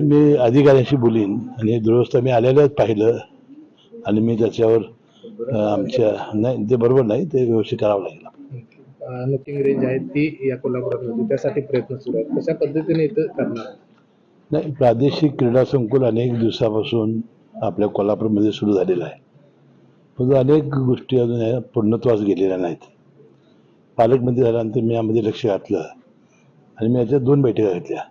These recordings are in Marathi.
मी अधिकाऱ्यांशी बोलीन आणि दुरुस्त मी आलेलंच पाहिलं आणि मी त्याच्यावर आमच्या नाही ते बरोबर नाही ते व्यवस्थित करावं लागेल. लुकिंग रेंज आहे ती या कोल्हापुरात होती. त्यासाठी प्रयत्न सुरू आहेत. कशा पद्धतीने इथं करणार? नाही प्रादेशिक क्रीडा संकुल अनेक दिवसापासून आपल्या कोल्हापूरमध्ये सुरू झालेलं आहे. परंतु अनेक गोष्टी अजून या पूर्णत्वास गेलेल्या नाहीत. पालकमंत्री झाल्यानंतर मी यामध्ये लक्ष घातलं आणि मी याच्यात दोन बैठका घेतल्या.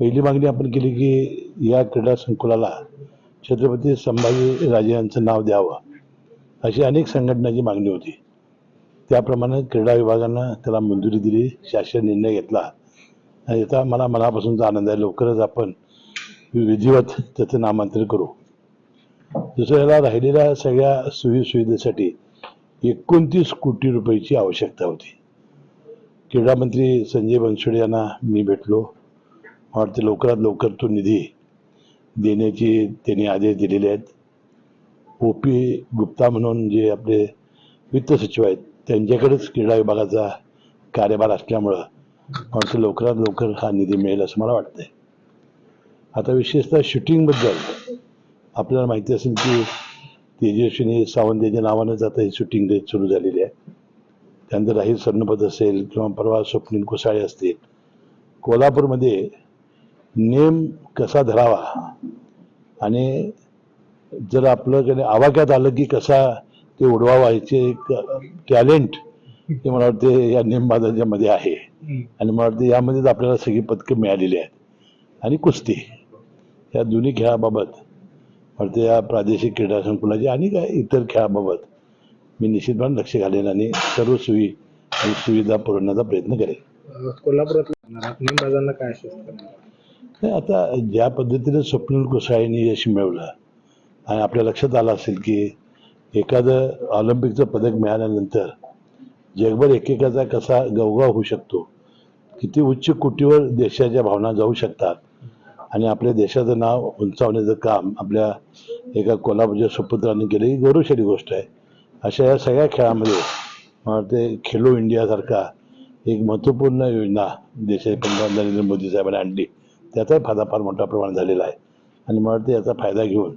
पहिली मागणी आपण केली की या क्रीडा संकुलाला छत्रपती संभाजी राजे यांचं नाव द्यावं अशी अनेक संघटनाची मागणी होती. त्याप्रमाणे क्रीडा विभागानं त्याला मंजुरी दिली शासन निर्णय घेतला. आणि याचा मला मनापासूनचा आनंद आहे. लवकरच आपण विधिवत त्याचं नामांतरण करू. दुसऱ्याला याला राहिलेल्या सगळ्या सोयीसुविधेसाठी एकोणतीस कोटी रुपयाची आवश्यकता होती. क्रीडा मंत्री संजय बनसोडे यांना मी भेटलो. मला वाटते लवकरात लवकर तो निधी देण्याची त्यांनी आदेश दिलेले आहेत. ओ पी गुप्ता म्हणून जे आपले वित्त सचिव आहेत त्यांच्याकडेच क्रीडा विभागाचा कार्यभार असल्यामुळं माणसं लवकरात लवकर हा निधी मिळेल असं मला वाटतंय. आता विशेषतः शूटिंगबद्दल आपल्याला माहिती असेल की तेजस्विनी सावंत यांच्या नावानंच आता ही शूटिंग रेट सुरू झालेली आहे. त्यानंतर राहील सरनपत असेल किंवा परवा स्वप्नील कुसाळे असतील. कोल्हापूरमध्ये नेम कसा धरावा आणि जर आपलं आवाक्यात आलं की कसा ते उडवावा याचे एक टॅलेंट ते मला वाटते या नेमबाजाच्या मध्ये आहे. आणि मला वाटतं यामध्येच आपल्याला सगळी पदकं मिळालेली आहेत. आणि कुस्ती. या दोन्ही खेळाबाबत वाटतं या प्रादेशिक क्रीडा संकुलाची आणि काय इतर खेळाबाबत मी निश्चितपणे लक्ष घालेन आणि सर्व सोयी आणि सुविधा पुरवण्याचा प्रयत्न करेन. कोल्हापुरात नेमबाजांना काय नाही आता ज्या पद्धतीने स्वप्नील कुसाळींनी यश मिळवलं आणि आपल्या लक्षात आलं असेल की एखादं ऑलिम्पिकचं पदक मिळाल्यानंतर जगभर एकेकाचा कसा गवगाव होऊ शकतो? किती उच्च कोटीवर देशाच्या भावना जाऊ शकतात? आणि आपल्या देशाचं नाव उंचावण्याचं काम आपल्या एका कोल्हापूरच्या सुपुत्रांनी केलं ही गौरवशाली गोष्ट आहे. अशा या सगळ्या खेळामध्ये मला वाटते खेलो इंडियासारखा एक महत्त्वपूर्ण योजना देशाचे पंतप्रधान नरेंद्र मोदी साहेबांनी आणली. त्याचाही फायदा फार मोठ्या प्रमाणात झालेला आहे. आणि मला वाटते याचा फायदा घेऊन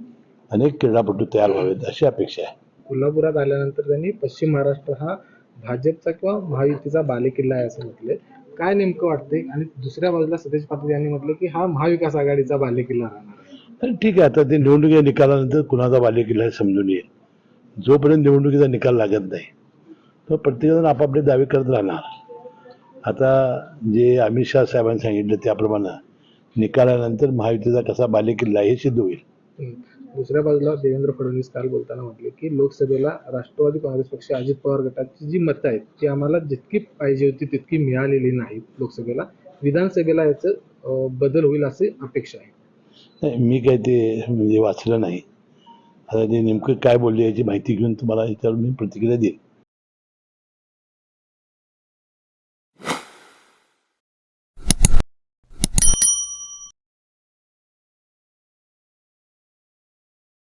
अनेक क्रीडापटू तयार व्हावेत अशी अपेक्षा आहे. कोल्हापुरात आल्यानंतर त्यांनी पश्चिम महाराष्ट्र हा भाजपचा किंवा महायुतीचा बालेकिल्ला आहे असं म्हटले काय नेमकं वाटतंय? आणि दुसऱ्या बाजूला सतेज पाटील यांनी म्हटलं की हा महाविकास आघाडीचा बालेकिल्ला राहणार. ठीक आहे आता ते निवडणुकीच्या निकालानंतर कुणाचा बालेकिल्ला आहे समजून येईल. जोपर्यंत निवडणुकीचा निकाल लागत नाही तो प्रत्येकजण आपापले दावे करत राहणार. आता जे अमित शहा साहेबांनी सांगितलं त्याप्रमाणे निकालानंतर महायुतीचा कसा बालेकिल्ला आहे हे सिद्ध होईल. दुसऱ्या बाजूला देवेंद्र फडणवीस काल बोलताना म्हटले की लोकसभेला राष्ट्रवादी काँग्रेस पक्ष अजित पवार गटाची जी मतं आहेत ती आम्हाला जितकी पाहिजे होती तितकी मिळालेली नाहीत लोकसभेला. विधानसभेला याचं बदल होईल असे अपेक्षा आहे. नाही मी काय ते म्हणजे वाचलं नाही. आता ते नेमकं काय बोलले याची माहिती घेऊन तुम्हाला याच्यावर मी प्रतिक्रिया देईन.